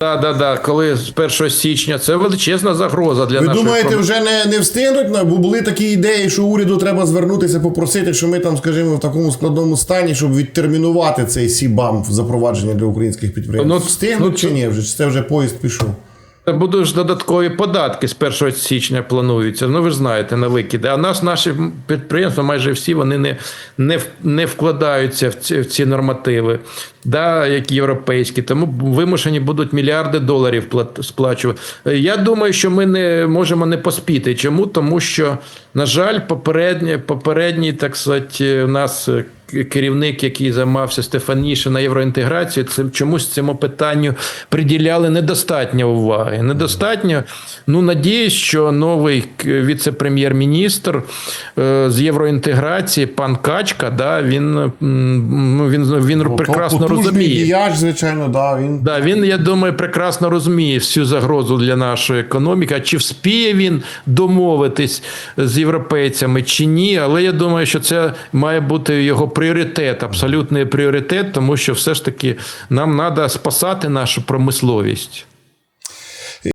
Так, да, да, коли з 1 січня це величезна загроза для Ви нашої думаєте, вже не, не встигнуть? на- Бо були такі ідеї, що уряду треба звернутися, попросити, що ми там, скажімо, в такому складному стані, щоб відтермінувати цей СІБАМ в запровадження для українських підприємств. Ну, Встигнуть ну, чи ні? Вже чи це вже поїзд пішов? Будуть ж додаткові податки з 1 січня плануються. Ну ви знаєте, на викиди. А нас наші підприємства, майже всі, вони не, не, не вкладаються в ці, в ці нормативи, да, як європейські. Тому вимушені будуть мільярди доларів сплачувати. Я думаю, що ми не можемо не поспіти. Чому? Тому що, на жаль, попередній, попередній так сказати, у нас керівник, який займався Стефаніше на євроінтеграцію, це чомусь цьому питанню приділяли недостатньо уваги. Недостатньо. Ну, надіюсь, що новий віце-прем'єр-міністр е, з євроінтеграції, пан Качка, да, він, ну, він, він прекрасно розуміє. діяч, звичайно, да, він Да, він, я думаю, прекрасно розуміє всю загрозу для нашої економіки. А чи вспіє він домовитись з європейцями чи ні? Але я думаю, що це має бути його пріоритет, абсолютний пріоритет, тому що все ж таки нам треба спасати нашу промисловість.